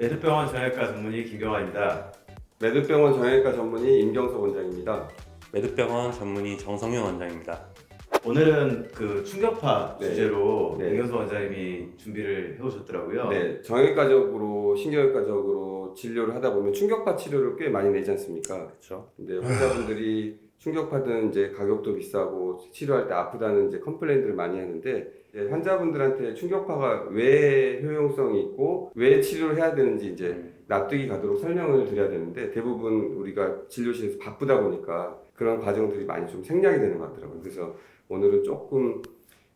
매듭병원 정형외과 전문의 김경환입니다. 매듭병원 정형외과 전문의 임경석 원장입니다. 매듭병원 전문의 정성윤 원장입니다. 오늘은 그 충격파 네. 주제로 네. 임경수 원장님이 준비를 해오셨더라고요. 네, 정형외과적으로 신경외과적으로 진료를 하다 보면 충격파 치료를 꽤 많이 내지 않습니까? 그렇죠. 근데 환자분들이 충격파든 이제 가격도 비싸고 치료할 때 아프다는 이제 컴플레인들을 많이 하는데 이제 환자분들한테 충격파가 왜 효용성이 있고 왜 치료를 해야 되는지 이제 납득이 가도록 설명을 드려야 되는데 대부분 우리가 진료실에서 바쁘다 보니까 그런 과정들이 많이 좀 생략이 되는 것 같더라고요. 그래서 오늘은 조금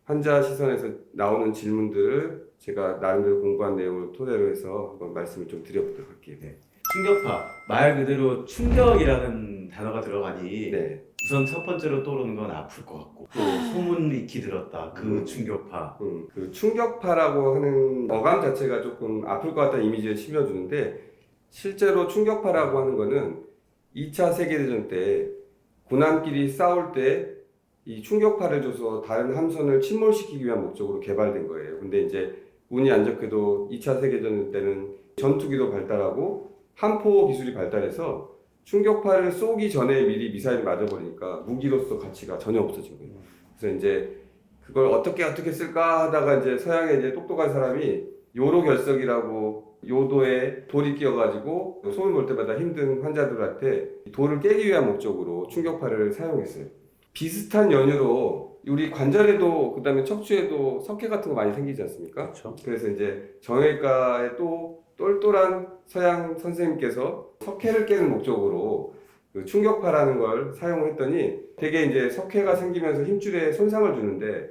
환자 시선에서 나오는 질문들을 제가 나름대로 공부한 내용을 토대로 해서 한번 말씀을 좀 드려보도록 할게요. 네. 충격파 말 그대로 충격이라는 단어가 들어가니 네. 우선 첫 번째로 떠오르는 건 아플 것 같고 또 소문 익히 들었다 그 음. 충격파. 음, 그 충격파라고 하는 어감 자체가 조금 아플 것 같다는 이미지를 심어주는데 실제로 충격파라고 하는 거는 2차 세계대전 때 군함끼리 싸울 때 이 충격파를 줘서 다른 함선을 침몰시키기 위한 목적으로 개발된 거예요. 근데 이제 운이 안 좋게도 2차 세계대전 때는 전투기도 발달하고 함포 기술이 발달해서 충격파를 쏘기 전에 미리 미사일을 맞아버리니까 무기로서 가치가 전혀 없어진 거예요. 그래서 이제 그걸 어떻게 어떻게 쓸까 하다가 이제 서양에 이제 똑똑한 사람이 요로 결석이라고 요도에 돌이 끼어가지고 소문 볼 때마다 힘든 환자들한테 돌을 깨기 위한 목적으로 충격파를 사용했어요. 비슷한 연유로 우리 관절에도 그다음에 척추에도 석회 같은 거 많이 생기지 않습니까? 그렇죠. 그래서 이제 정형외과에 또 똘똘한 서양 선생님께서 석회를 깨는 목적으로 그 충격파라는 걸 사용했더니 되게 이제 석회가 생기면서 힘줄에 손상을 주는데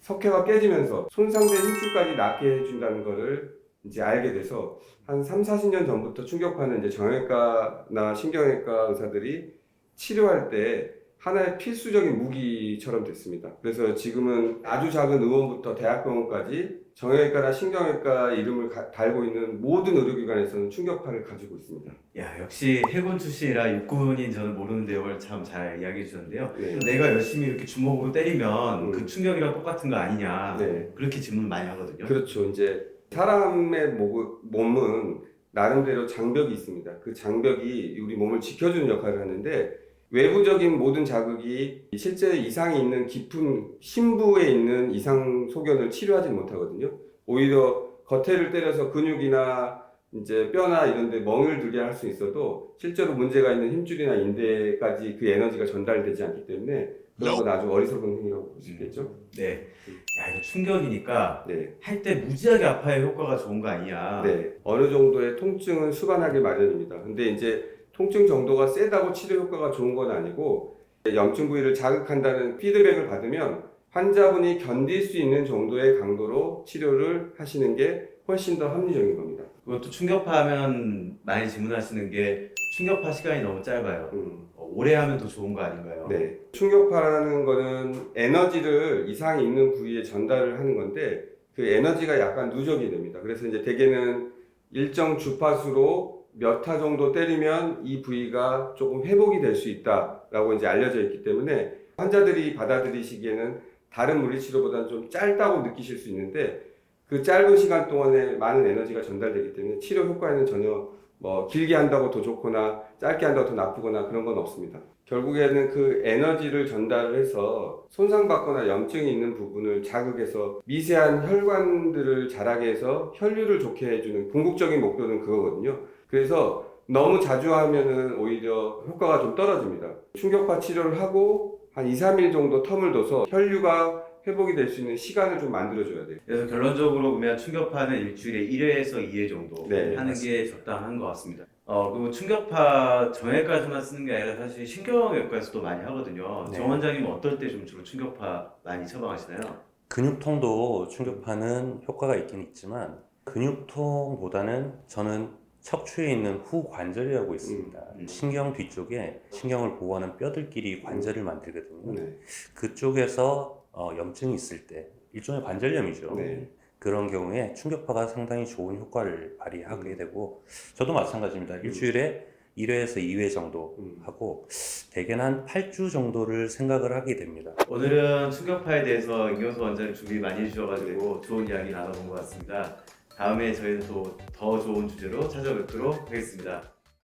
석회가 깨지면서 손상된 힘줄까지 낫게 해준다는 거를 이제 알게 돼서 한 3, 40년 전부터 충격파는 이제 정형외과나 신경외과 의사들이 치료할 때 하나의 필수적인 무기처럼 됐습니다. 그래서 지금은 아주 작은 의원부터 대학병원까지 정형외과나 신경외과 이름을 가- 달고 있는 모든 의료기관에서는 충격파를 가지고 있습니다. 야 역시 해군 출신이라 육군인 저는 모르는 내용을 참잘 이야기해 주셨는데요. 네. 내가 열심히 이렇게 주먹으로 때리면 음. 그 충격이랑 똑같은 거 아니냐 네. 그렇게 질문 많이 하거든요. 그렇죠. 이제 사람의 목- 몸은 나름대로 장벽이 있습니다. 그 장벽이 우리 몸을 지켜주는 역할을 하는데 외부적인 모든 자극이 실제 이상이 있는 깊은 심부에 있는 이상 소견을 치료하지 못하거든요. 오히려 겉에를 때려서 근육이나 이제 뼈나 이런 데 멍을 들게 할 수 있어도 실제로 문제가 있는 힘줄이나 인대까지 그 에너지가 전달되지 않기 때문에 그런 건 아주 어리석은 행위라고 볼 수 있겠죠. 네. 야 이거 충격이니까 네. 할 때 무지하게 아파야 효과가 좋은 거 아니냐. 네, 어느 정도의 통증은 수반하기 마련입니다. 근데 이제 통증 정도가 세다고 치료 효과가 좋은 건 아니고 염증 부위를 자극한다는 피드백을 받으면 환자분이 견딜 수 있는 정도의 강도로 치료를 하시는 게 훨씬 더 합리적인 겁니다. 그것도 충격파 하면 많이 질문하시는 게 충격파 시간이 너무 짧아요. 음, 어, 오래 하면 더 좋은 거 아닌가요? 네, 충격파라는 거는 에너지를 이상이 있는 부위에 전달을 하는 건데 그 에너지가 약간 누적이 됩니다. 그래서 이제 대개는 일정 주파수로 몇 타 정도 때리면 이 부위가 조금 회복이 될 수 있다라고 이제 알려져 있기 때문에 환자들이 받아들이시기에는 다른 물리치료보다는 좀 짧다고 느끼실 수 있는데 그 짧은 시간 동안에 많은 에너지가 전달되기 때문에 치료 효과에는 전혀 뭐 길게 한다고 더 좋거나 짧게 한다고 더 나쁘거나 그런 건 없습니다. 결국에는 그 에너지를 전달을 해서 손상받거나 염증이 있는 부분을 자극해서 미세한 혈관들을 자라게 해서 혈류를 좋게 해주는 궁극적인 목표는 그거거든요. 그래서 너무 자주 하면은 오히려 효과가 좀 떨어집니다. 충격파 치료를 하고 한 2, 3일 정도 텀을 둬서 혈류가 회복이 될 수 있는 시간을 좀 만들어줘야 돼요. 그래서 결론적으로 보면 충격파는 일주일에 1회에서 2회 정도 네, 하는 게 적당한 것 같습니다. 어, 그리고 충격파 정형외과에서만 쓰는 게 아니라 사실 신경외과에서도 많이 하거든요. 네. 정 원장님은 어떨 때 좀 주로 충격파 많이 처방하시나요? 근육통도 충격파는 효과가 있긴 있지만 근육통보다는 저는 척추에 있는 후관절이라고 있습니다. 음. 신경 뒤쪽에 신경을 보호하는 뼈들끼리 관절을 만들거든요. 네. 그쪽에서 어, 염증이 있을 때 일종의 관절염이죠. 네. 그런 경우에 충격파가 상당히 좋은 효과를 발휘하게 음. 되고 저도 마찬가지입니다. 일주일에 1회에서 2회 정도 음. 하고 대개는 한 8주 정도를 생각을 하게 됩니다. 오늘은 충격파에 대해서 임경수 원장님 준비 많이 해주셔가지고 좋은 이야기 나눠본 것 같습니다. 다음에 저희는 또 더 좋은 주제로 찾아뵙도록 하겠습니다.